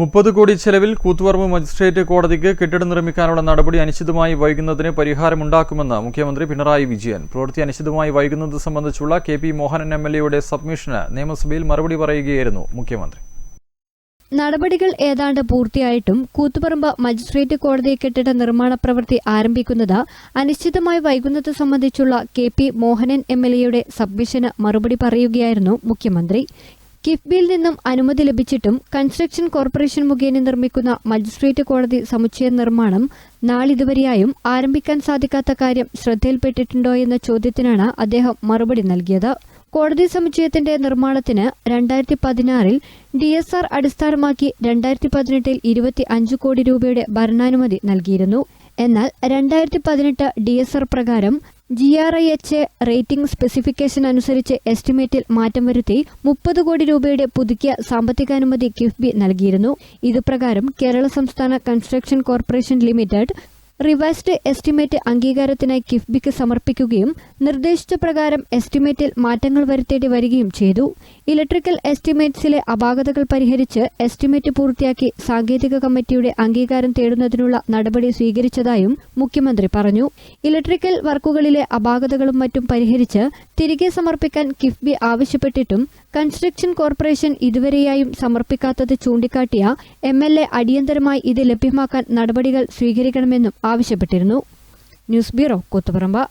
മുപ്പത് കോടി ചെലവിൽ കൂത്തുപറമ്പ് മജിസ്ട്രേറ്റ് കോടതിക്ക് കെട്ടിടം നിർമ്മിക്കാനുള്ള നടപടി അനിശ്ചിതമായി വൈകുന്നതിന് പരിഹാരമുണ്ടാക്കുമെന്ന് മുഖ്യമന്ത്രി പിണറായി വിജയൻ. പ്രവൃത്തി അനിശ്ചിതമായി വൈകുന്നത് സംബന്ധിച്ചുള്ള K P Mohanan M L എയുടെ സബ്മിഷന് നിയമസഭയിൽ മറുപടി പറയുകയായിരുന്നു മുഖ്യമന്ത്രി. നടപടികൾ ഏതാണ്ട് പൂർത്തിയായിട്ടും കൂത്തുപറമ്പ് മജിസ്ട്രേറ്റ് കോടതി കെട്ടിട നിർമ്മാണ പ്രവൃത്തി ആരംഭിക്കുന്നത് അനിശ്ചിതമായി വൈകുന്നത് സംബന്ധിച്ചുള്ള K P Mohanan M L എയുടെ സബ്മിഷന് മറുപടി പറയുകയായിരുന്നു മുഖ്യമന്ത്രി. കിഫ്ബിയിൽ നിന്നും അനുമതി ലഭിച്ചിട്ടും കൺസ്ട്രക്ഷൻ കോർപ്പറേഷൻ മുഖേന നിർമ്മിക്കുന്ന മജിസ്ട്രേറ്റ് കോടതി സമുച്ചയ നിർമ്മാണം നാളിതുവരെയായും ആരംഭിക്കാൻ സാധിക്കാത്ത കാര്യം ശ്രദ്ധയിൽപ്പെട്ടിട്ടുണ്ടോ എന്ന ചോദ്യത്തിനാണ് അദ്ദേഹം മറുപടി നൽകിയത്. കോടതി സമുച്ചയത്തിന്റെ നിർമ്മാണത്തിന് രണ്ടായിരത്തി പതിനാറിൽ ഡി എസ് ആർ അടിസ്ഥാനമാക്കി രണ്ടായിരത്തി പതിനെട്ടിൽ ഇരുപത്തി അഞ്ച് കോടി രൂപയുടെ ഭരണാനുമതി നൽകിയിരുന്നു. എന്നാൽ രണ്ടായിരത്തി പതിനെട്ട് ഡി എസ് ആർ പ്രകാരം G R I H rating specification അനുസരിച്ച് എസ്റ്റിമേറ്റിൽ മാറ്റം വരുത്തി മുപ്പത് കോടി രൂപയുടെ പുതുക്കിയ സാമ്പത്തികാനുമതി കിഫ്ബി നൽകിയിരുന്നു. ഇതുപ്രകാരം കേരള സംസ്ഥാന construction corporation limited revised estimate അംഗീകാരത്തിനായി കിഫ്ബിക്ക് സമർപ്പിക്കുകയും നിർദ്ദേശിച്ച പ്രകാരം എസ്റ്റിമേറ്റിൽ മാറ്റങ്ങൾ വരുത്തേണ്ടി വരികയും ചെയ്തു. ഇലക്ട്രിക്കൽ എസ്റ്റിമേറ്റ്സിലെ അപാകതകൾ പരിഹരിച്ച് എസ്റ്റിമേറ്റ് പൂർത്തിയാക്കി സാങ്കേതിക കമ്മിറ്റിയുടെ അംഗീകാരം തേടുന്നതിനുള്ള നടപടി സ്വീകരിച്ചതായും മുഖ്യമന്ത്രി പറഞ്ഞു. ഇലക്ട്രിക്കൽ വർക്കുകളിലെ അപാകതകളും മറ്റും പരിഹരിച്ച് തിരികെ സമർപ്പിക്കാൻ കിഫ്ബി ആവശ്യപ്പെട്ടിട്ടും കൺസ്ട്രക്ഷൻ കോർപ്പറേഷൻ ഇതുവരെയായും സമർപ്പിക്കാത്തത് ചൂണ്ടിക്കാട്ടിയ എം അടിയന്തരമായി ഇത് ലഭ്യമാക്കാൻ നടപടികൾ സ്വീകരിക്കണമെന്നും ആവശ്യപ്പെട്ടിരുന്നു. News bureau Koothuparamba.